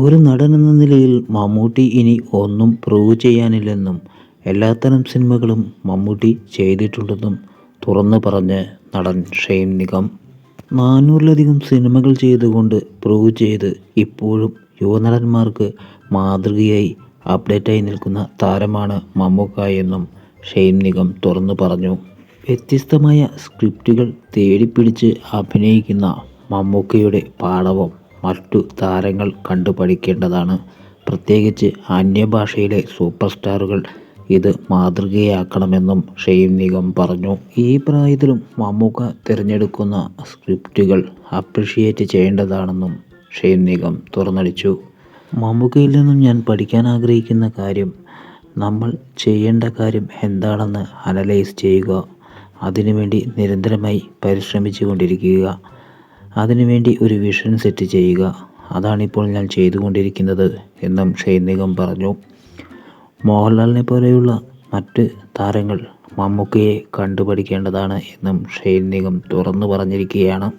ഒരു നടൻ എന്ന നിലയിൽ മമ്മൂട്ടി ഇനി ഒന്നും പ്രൂവ് ചെയ്യാനില്ലെന്നും എല്ലാത്തരം സിനിമകളും മമ്മൂട്ടി ചെയ്തിട്ടുണ്ടെന്നും തുറന്നു പറഞ്ഞ് നടൻ ഷെയ്ൻ നിഗം. നാനൂറിലധികം സിനിമകൾ ചെയ്തുകൊണ്ട് പ്രൂവ് ചെയ്ത് ഇപ്പോഴും യുവനടന്മാർക്ക് മാതൃകയായി അപ്ഡേറ്റായി നിൽക്കുന്ന താരമാണ് മമ്മൂക്ക എന്നും ഷെയ്ൻ നിഗം തുറന്നു പറഞ്ഞു. വ്യത്യസ്തമായ സ്ക്രിപ്റ്റുകൾ തേടിപ്പിടിച്ച് അഭിനയിക്കുന്ന മമ്മൂക്കയുടെ പാടവം മറ്റു താരങ്ങൾ കണ്ടു പഠിക്കേണ്ടതാണ് പ്രത്യേകിച്ച് അന്യഭാഷയിലെ സൂപ്പർ സ്റ്റാറുകൾ ഇത് മാതൃകയാക്കണമെന്നും ഷെയ്ൻ നിഗം പറഞ്ഞു. ഈ പ്രായത്തിലും മമ്മൂക്ക തിരഞ്ഞെടുക്കുന്ന സ്ക്രിപ്റ്റുകൾ അപ്രിഷിയേറ്റ് ചെയ്യേണ്ടതാണെന്നും ഷെയ്ൻ നിഗം തുറന്നടിച്ചു. മമ്മൂക്കയിൽ നിന്നും ഞാൻ പഠിക്കാൻ ആഗ്രഹിക്കുന്ന കാര്യം നമ്മൾ ചെയ്യേണ്ട കാര്യം എന്താണെന്ന് അനലൈസ് ചെയ്യുക. അതിനുവേണ്ടി നിരന്തരമായി പരിശ്രമിച്ചു കൊണ്ടിരിക്കുക അതിനുവേണ്ടി ഒരു വിഷൻ സെറ്റ് ചെയ്യുക. അതാണിപ്പോൾ ഞാൻ ചെയ്തുകൊണ്ടിരിക്കുന്നത് എന്നും ഷെയ്ൻ നിഗം പറഞ്ഞു. മോഹൻലാലിനെ പോലെയുള്ള മറ്റ് താരങ്ങൾ മമ്മൂക്കയെ കണ്ടുപഠിക്കേണ്ടതാണ് എന്നും ഷെയ്ൻ നിഗം തുറന്നു പറഞ്ഞിരിക്കുകയാണ്.